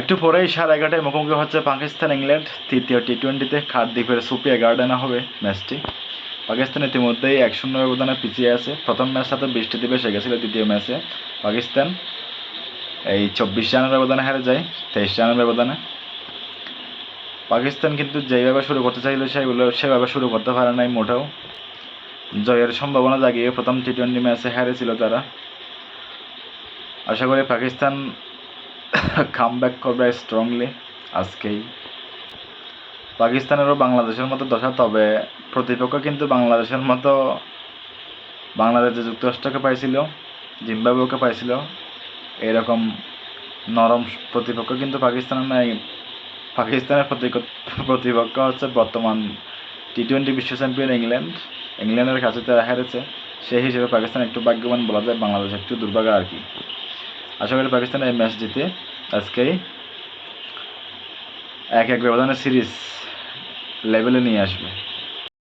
একটু পরেই সাড়ে এগারোটায় মুখোমুখি হচ্ছে পাকিস্তান, ইংল্যান্ড। তৃতীয় টি টোয়েন্টিতে খাটদ্বীপের সুপিয়া গার্ডেনে হবে ম্যাচটি। পাকিস্তান ইতিমধ্যেই এক শূন্য ব্যবধানে পিছিয়ে আছে। প্রথম ম্যাচ সাথে বৃষ্টি দিবে সে গেছিল দ্বিতীয় ম্যাচে। পাকিস্তান এই চব্বিশ রানের ব্যবধানে হেরে যায়, তেইশ রানের ব্যবধানে। পাকিস্তান কিন্তু যেইভাবে শুরু করতে চাইল সেগুলো সেভাবে শুরু করতে পারে নাই মোটেও। জয়ের সম্ভাবনা জাগিয়ে প্রথম টি টোয়েন্টি ম্যাচে হেরেছিল তারা। আশা করি পাকিস্তান কাম ব্যাক করবে স্ট্রংলি আজকেই। পাকিস্তানেরও বাংলাদেশের মতো দশা, তবে প্রতিপক্ষ কিন্তু বাংলাদেশের মতো বাংলাদেশ যে যুক্তরাষ্ট্রকে পাইছিল, জিম্বাবুয়েকে পাইছিল, এরকম নরম প্রতিপক্ষ কিন্তু পাকিস্তানের নাই। পাকিস্তানের প্রতিপক্ষ হচ্ছে বর্তমান টি টোয়েন্টি বিশ্ব চ্যাম্পিয়ন ইংল্যান্ড ইংল্যান্ডের কাছে তারা হেরেছে, সেই হিসেবে পাকিস্তান একটু ভাগ্যবান বলা যায়, বাংলাদেশ একটু দুর্ভাগ্য আর কি। আশা করি পাকিস্তান এই ম্যাচ জিতে আজকেই এক এক ব্যবধানে সিরিজ লেভেলে নিয়ে আসবে।